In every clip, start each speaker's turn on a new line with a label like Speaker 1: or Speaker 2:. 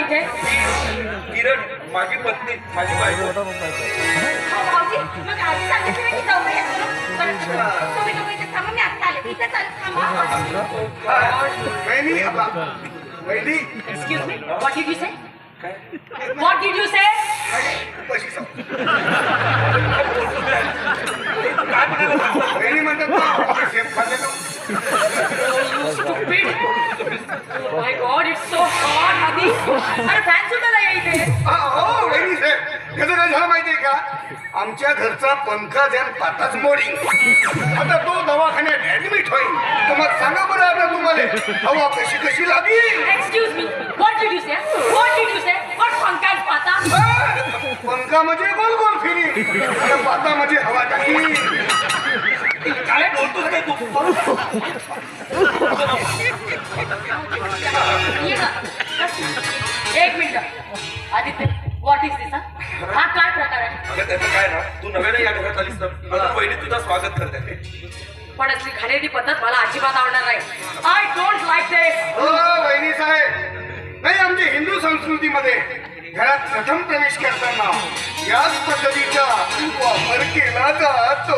Speaker 1: इथे?
Speaker 2: किरण माझी पत्नी माझी बायको.
Speaker 1: थांबा
Speaker 3: वहिनी
Speaker 1: excuse me what did you say
Speaker 3: what did
Speaker 2: you say
Speaker 3: वहिनी म्हणतात.
Speaker 1: स्टुपिड माय गॉड अरे फॅन सुद्धा नाही आहे इथे.
Speaker 3: हा, हो वहिनी साहेब कसं काय झालं माहितीये का? आमच्या घरचा पंखा ज्यान पाताच मोडी आता तो दवाखान्यात ऍडमिट होईल तर मग सांगा बरं आता तुम्हाला. हवा कशी कशी लागली?
Speaker 1: Excuse me what did you say what did you say what Pankaj पाता
Speaker 3: हा, पंखा म्हणजे गोल गोल फिरी. आणि पाता म्हणजे हवा टाकी.
Speaker 2: काय बोलतोस काय तू? अगं त्याचं काय ना तू नव्याने या घरात आलीस ना म्हणून पहिली तुझं स्वागत करते
Speaker 1: पण असली घाणेरडी पद्धत मला अजिबात आवडणार नाही. आय डोंट लाईक दिस
Speaker 3: हो वहिनी साहेब. नाही आमच्या हिंदू संस्कृतीमध्ये घरात प्रथम प्रवेश करताना याच पद्धतीचा वापर केला जातो.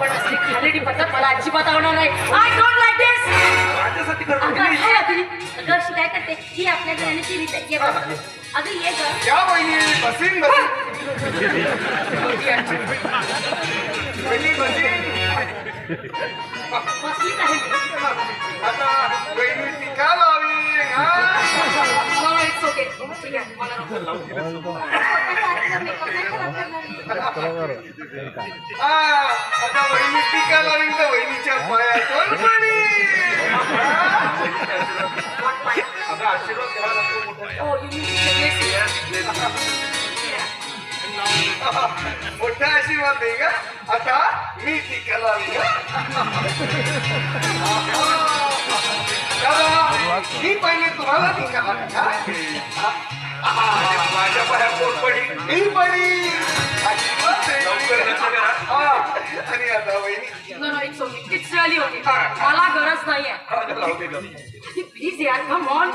Speaker 1: पण असली घाणेरडी पद्धत मला अजिबात आवडणार नाही. आय डोंट लाईक दिस
Speaker 2: माझ्यासाठी करतो
Speaker 1: अगं हे आधी अगं अशी काय करते ही आपल्या घराण्याची रीत आहे ये बघ. अगं ये ग
Speaker 3: या वहिनी बसीन बसीन. वहिनी बसीन
Speaker 1: बसलीच आहे मी.
Speaker 3: आता वहिनी टीका लावी हा?
Speaker 1: मला इट्स ओके ठीक आहे मला नको.
Speaker 3: हा, आता वहिनी टीका लावी तर वहिनीच्या पायात कोण पाणी
Speaker 2: अगं आशीर्वाद घ्यावा लागतो मोठा
Speaker 3: मोठा आशीर्वाद नाही का? आता मी लावी दादा मी पहिले तुम्हाला टीका लावी का?
Speaker 2: माझ्या पाया पोट पडी
Speaker 3: मी पडी. हा, आणि आता वहिनी.
Speaker 1: okay. मला गरज नाहीये. प्लीज यार कम ऑन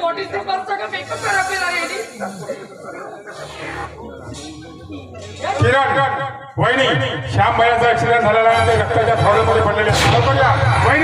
Speaker 3: मोठी मेकअप लावी
Speaker 1: लागेल?
Speaker 4: किरण वहिनी श्याम भैयाचा ऍक्सिडेंट झालेला आहे. रक्ताच्या थावडीमध्ये पडलेल्या